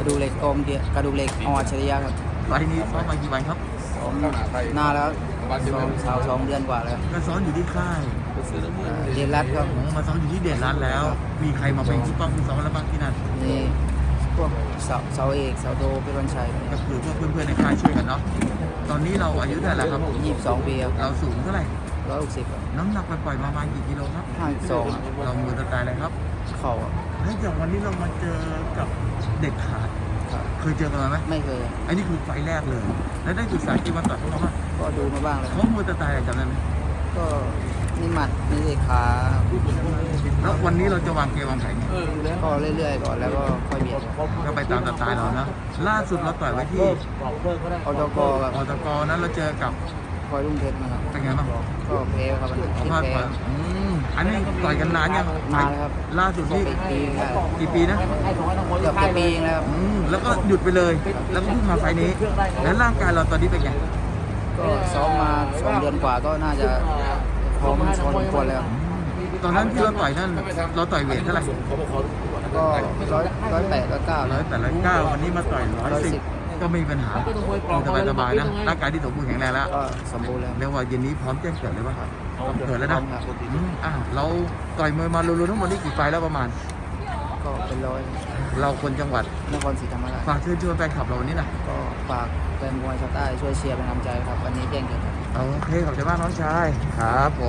ระดูกเหล็กกลมเดียกระดูกเหล็กออัจฉริยะครับไฟล์นี้ซ้อมมากี่วันครับซ้อมนานแล้วสองสาวสองเดือนกว่าแล้วก็ซ้อมอยู่ที่ค่ายเอ่อเรียนรัดครับผมมาซ้อมอยู่ที่เด่นรัฐแล้ว มีใครมาเป็นผู้ป้องผู้ซ้อมแล้วบ้างที่นั่นมีพวกเสาเสาเอกเสาโทเป็นวันชัยก็คือพวกเพื่อนๆในค่ายช่วยกันเนาะตอนนี้เราอายุเท่าไหร่แล้วครับยี่สิบสองปีครับเราสูงเท่าไหร่ร้อยหกสิบน้ำหนักปล่อยๆมาประมาณกี่กิโลครับห้าสิบสองเรามือสไตล์อะไรครับ เข่าอะแล้วจากวันนี้เรามาเจอกับเด็กขาดครับเคยเจอกันมาไหมไม่เคยอันนี้คือไฟล์แรกเลย แล้วได้ศึกษาที่มาต่อยเขาบ้างก็ดูมาบ้างแล้วเขามือสไตล์อะไรจำได้ไหมก็มีหมัดมีเตะขาแล้ววันนี้เราจะวางเกมวางแผนไงก็เรื่อยๆ ก่อนแล้วก็ค่อยเบียดก็ไปตามสไตล์เรานะล่าสุดเราต่อยไว้ที่อตกกับอตกนั้นเราเจอกับ คอยรุ่งเพชรนะครับเป็นไงบ้างก็แพ้ครับขอคิดพลาดแพ้ ไปอืมอันนี้ต่อยกันนานยังนานแล้วครับ ล่าสุดนี่ปีปีแล้วกี่ปีนะเกือบปีเองแล้วครับ อืมแล้วก็หยุดไปเลย แล้วก็เพิ่งมาไฟล์นี้ แล้วร่างกายเราตอนนี้เป็นไงก็ซ้อมมาสองเดือนกว่าก็น่าจะพร้อมพอสมควรแล้วตอนนั้นที่เราต่อยนั่นเราต่อยเวทเท่าไหร่ก็ร้อยร้อยแปดร้อยเก้าร้อยแปดร้อยเก้าวันนี้มาต่อยร้อยสิบ ก็ไม่มีปัญหาสบายสบายๆนะร่างกายที่สมบูรณ์แข็งแรงแล้วก็สมบูรณ์แล้วเรียกว่าเย็นนี้พร้อมแจ้งเกิดเลยป่ะครับเกิดแล้วพร้นะอมครับอืมอะเราต่อยมวยมารวมๆทั้งหมดนี่กี่ไฟล์แล้วประมาณ ก็เป็นร้อยเราคนจังหวัดนครศรีธรรมราชฝากเชิญชวนแฟนคลับเราวันนี้นะก็ฝากแฟนมวยชาวใต้ช่วยเชียร์เป็นกำลังใจครับวันนี้แจ้งเกิดครับโอเคขอบใจมากน้องชายครับผม